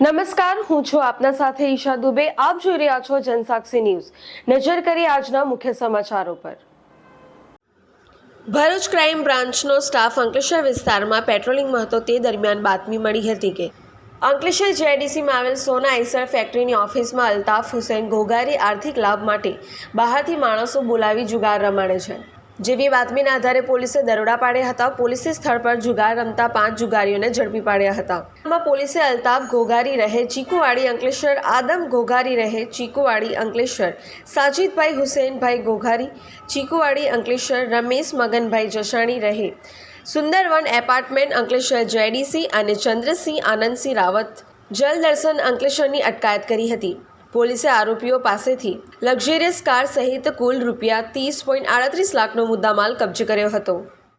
નમસ્કાર, હું છું આપના સાથે ઈશા દુબે. આપ જોઈ રહ્યા છો જનસાક્ષી ન્યૂઝ. નજર કરી આજના મુખ્ય સમાચારો પર. ભરૂચ ક્રાઇમ બ્રાન્ચનો સ્ટાફ અંકલેશ્વર વિસ્તારમાં પેટ્રોલિંગમાં હતો તે દરમિયાન બાતમી મળી હતી કે, અંકલેશ્વર જેડીસીમાં આવેલ સોના આઈસર ફેક્ટરીની ઓફિસમાં અલ્તાફ હુસૈન ઘોઘારી આર્થિક લાભ માટે બહારથી માણસો બોલાવી જુગાર રમાડે છે. જેવી બાતમીના આધારે પોલીસે દરોડા પાડ્યા હતા. પોલીસે સ્થળ પર જુગાર રમતા પાંચ જુગારીઓને ઝડપી પાડ્યા હતા. આમાં પોલીસે અલ્તાફ ઘોઘારી રહે ચીકુવાડી અંકલેશ્વર, આદમ ઘોઘારી રહે ચીકુવાડી અંકલેશ્વર, સાજીદભાઈ હુસેનભાઈ ઘોઘારી ચીકુવાડી અંકલેશ્વર, રમેશ મગનભાઈ જસાણી રહે. સુંદરવન એપાર્ટમેન્ટ અંકલેશ્વર જેડીસી અને ચંદ્રસિંહ આનંદસિંહ રાવત જલદર્શન અંકલેશ્વરની અટકાયત કરી હતી. પોલીસે આરોપીઓ પાસેથી લક્ઝરિયસ કાર સહિત કુલ રૂપિયા ત્રીસ પોઈન્ટ આડત્રીસ લાખનો મુદ્દામાલ કબજે કર્યો હતો.